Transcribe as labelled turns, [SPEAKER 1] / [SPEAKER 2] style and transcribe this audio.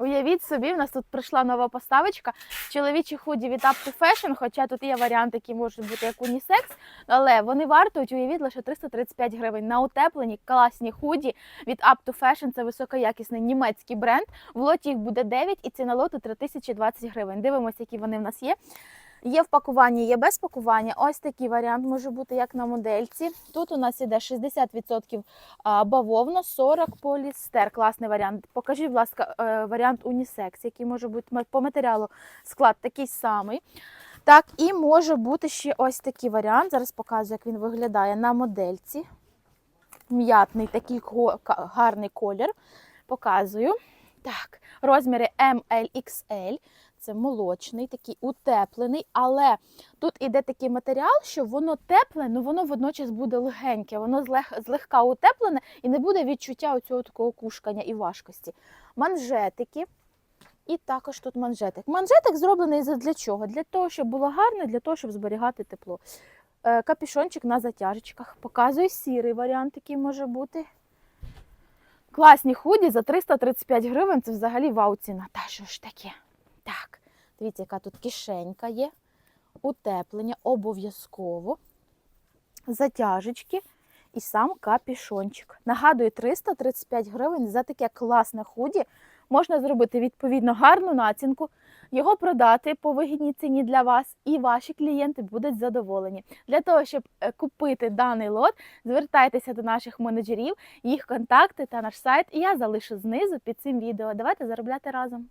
[SPEAKER 1] Уявіть собі, в нас тут прийшла нова поставочка. Чоловічі худі від Up to Fashion, хоча тут є варіанти, які можуть бути як унісекс, але вони вартують, уявіть, лише 335 гривень. На утеплені класні худі від Up to Fashion. Це високоякісний німецький бренд. В лоті їх буде 9 і ціна лоту 3020 гривень. Дивимося, які вони в нас є. Є в пакуванні, є без пакування. Ось такий варіант може бути як на модельці. Тут у нас іде 60% а, бавовна, 40 полістер. Класний варіант. Покажіть, будь ласка, е, варіант унісекс, який може бути по матеріалу склад такий самий. Так, і може бути ще ось такий варіант. Зараз показую, як він виглядає на модельці. М'ятний такий гарний колір. Показую. Так, розміри ML, XL. Це молочний, такий утеплений, але тут іде такий матеріал, що воно тепле, але воно водночас буде легеньке, воно злегка утеплене і не буде відчуття оцього такого кушкання і важкості. Манжетики. І також тут манжетик. Манжетик зроблений для чого? Для того, щоб було гарно, для того, щоб зберігати тепло. Е, Капюшончик на затяжечках. Показую сірий варіант, який може бути. Класні худі за 335 гривень. Це взагалі вау ціна. Та що ж таке? Так, дивіться, яка тут кишенька є. Утеплення обов'язково. Затяжечки і сам капішончик. Нагадую, 335 гривень за таке класне худі. Можна зробити відповідно гарну націнку, його продати по вигідній ціні для вас, і ваші клієнти будуть задоволені. Для того, щоб е, купити даний лот, звертайтеся до наших менеджерів, їх контакти та наш сайт. Я залишу знизу під цим відео. Давайте заробляти разом.